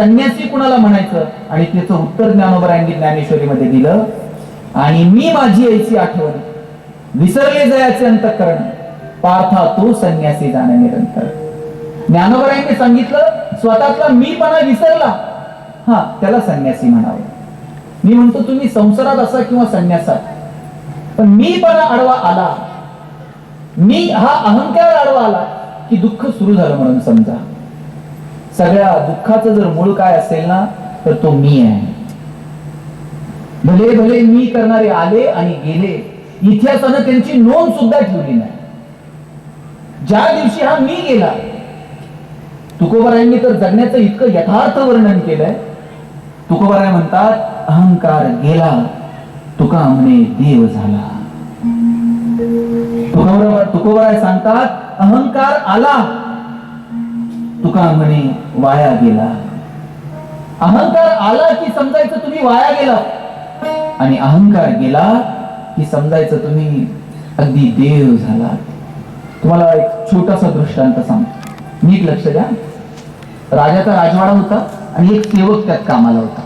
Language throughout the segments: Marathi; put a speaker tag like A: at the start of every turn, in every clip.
A: संन्यासी कुणाला म्हणायचं? आणि त्याचं उत्तर ज्ञानोबरायांनी ज्ञानेश्वरीमध्ये दिलं. आणि मी माझी यायची आठवण. विसरले जयाचे अंतकरण. पार्था तो संन्यासी जाण्या निरंतर. ज्ञानोबरायांनी सांगितलं स्वतःतला मीपणा विसरला. हा त्याला संन्यासी म्हणावं. मी म्हणतो तुम्ही संसारात असा किंवा संन्यासात. पण मीपणा आडवा आला. मी हा अहंकार आडवा आला की दुःख सुरू झालं म्हणून समजा. सगळ्या दुःखाचं जर मूळ काय असेल ना तर तो मी आहे. भले भले मी करणारे आले आणि गेले इतिहासानं त्यांची नोंद सुद्धा ठेवली नाही. ज्या दिवशी हा मी गेला तुकोबारायांनी तर जगण्याचं इतकं यथार्थ वर्णन केलंय. तुकोबाराय म्हणतात अहंकार गेला तुका म्हणे देव झाला. तुकोबराय सांगतात अहंकार आला तुका म्हणे वाया गेला. अहंकार आला की समजायचं तुम्ही वाया गेला. आणि अहंकार गेला की समजायचं तुम्ही अगदी देव झाला. तुम्हाला एक छोटासा दृष्टांत सांगतो. नीट लक्ष द्या. राजाचा राजवाडा होता आणि एक सेवक त्यात कामाला होता.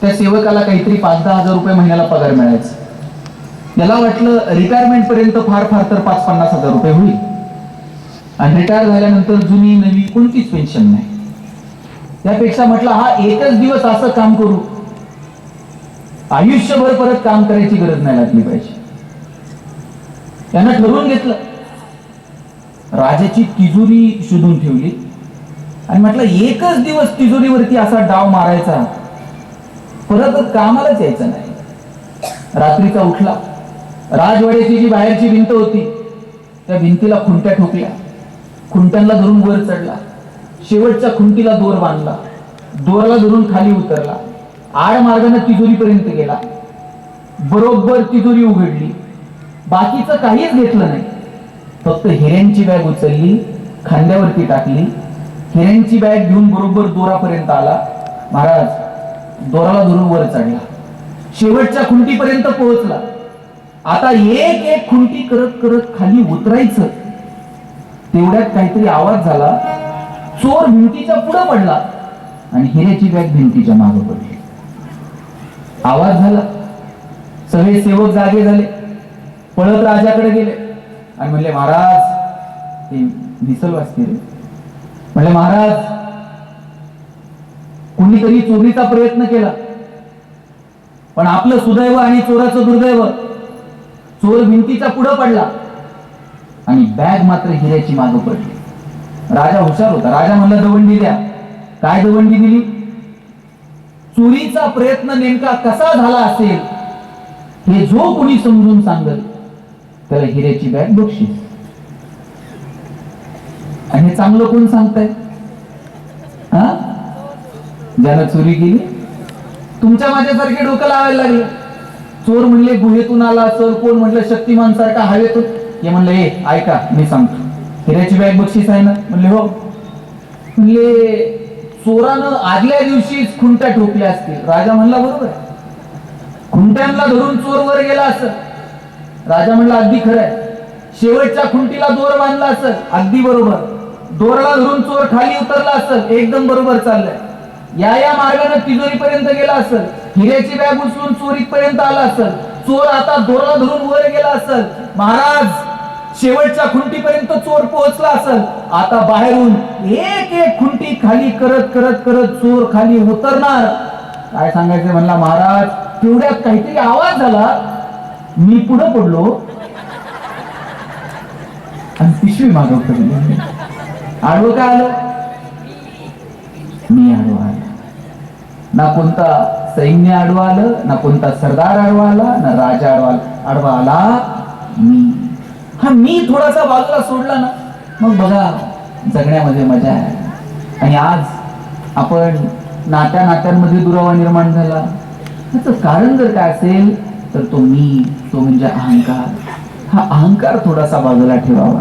A: त्या सेवकाला काहीतरी पाच दहा हजार रुपये महिन्याला पगार मिळायचा. त्याला वाटलं रिटायरमेंट पर्यंत फार फार तर पाच पन्नास हजार रुपये होईल. आणि रिटायर झाल्यानंतर जुनी नवी कोणतीच पेन्शन नाही. त्यापेक्षा म्हटलं हा एकच दिवस असं काम करू. आयुष्यभर परत काम करायची गरज नाही लागली पाहिजे. त्यानं ठरवून घेतलं. राजाची तिजोरी शोधून ठेवली. आणि म्हटलं एकच दिवस तिजोरीवरती असा डाव मारायचा. परत कामालाच यायचं नाही. रात्रीचा उठला. राजवाड्याची जी बाहेरची भिंत होती त्या भिंतीला खुंट्या ठोकल्या. खुंट्यांना धरून वर चढला. शेवटच्या खुंटीला दोर बांधला. दोराला धरून खाली उतरला. आड मार्गाने तिजोरीपर्यंत गेला. बरोबर तिजोरी उघडली. बाकीचं काहीच घेतलं नाही. फक्त हिऱ्यांची बॅग उचलली खांद्यावरती टाकली. हिऱ्यांची बॅग घेऊन बरोबर दोरापर्यंत आला. महाराज दोराला धरून वर चढला. शेवटच्या खुंटीपर्यंत पोहोचला. आता एक एक खुंटी करत करत खाली उतरायचं. तेवढ्यात काहीतरी आवाज झाला. चोर भिंतीच्या पुढे पडला. आणि हिऱ्याची बॅग भिंतीच्या मागे पडली. आवाज झाला. सगळे सेवक जागे झाले. पळत राजाकडे गेले. आणि म्हणले महाराज ते दिसल वाचते म्हणले महाराज कुणीतरी चोरीचा प्रयत्न केला. पण आपलं सुदैव आणि चोराचं दुर्दैव चोर भिंतीचा पुढे पडला. आणि बॅग मात्र हिऱ्याची मागे पडली. राजा हुशार होता. राजा म्हणला दवंडी द्या. काय दवंडी दिली? चोरीचा प्रयत्न नेमका कसा झाला असेल हे जो कोणी समजून सांगल त्याला हिऱ्याची बॅग बक्षीस. आणि हे चांगलं कोण सांगताय? हा? ज्यानं चोरी केली? तुमच्या माझ्यासारखे डोकं लावायला लागले. चोर म्हणले गुहेतून आला चोर कोण? म्हटलं शक्तिमान सारखा हवेतून. हे म्हणलं ए ऐका मी सांगतो. हिऱ्याची बॅग बक्षीस आहे ना? म्हणले हो. म्हणले चोरानं आदल्या दिवशीच खुंट्या ठोकल्या असतील. राजा म्हणला बरोबर खुंट्यांना धरून चोर वर गेला असं. राजा म्हणला अगदी खरं आहे. शेवटच्या खुंटीला दोर बांधला असेल अगदी बरोबर. दोरला धरून चोर खाली उतरला असेल एकदम बरोबर चाललंय. या या मार्गाने तिजोरीपर्यंत गेला असेल हिऱ्याची बॅग उचलून चोरीपर्यंत आला असेल चोर आता दोरला धरून वर गेला असेल महाराज शेवटच्या खुंटीपर्यंत चोर पोहोचला असेल. आता बाहेरून एक एक खुंटी खाली करत करत करत चोर खाली उतरणार. काय सांगायचं म्हणला महाराज? तेवढ्यात काहीतरी आवाज झाला मी पुढे पडलो. आणि पिशवी मागव पडली. आडवं काय आलं? मी आडवं आलं. ना कोणता सैन्य आडवा आलं ना कोणता सरदार आडवा आला ना राजा आडवा आडवा आला मी. हा मी थोडासा बाजूला सोडला ना मग बघा जगण्यामध्ये मजा आहे. आणि आज आपण नात्या नात्यांमध्ये दुरावा निर्माण झाला. त्याचं कारण जर काय असेल तर तो मी तो म्हणजे अहंकार. हा अहंकार थोडासा बाजूला ठेवावा.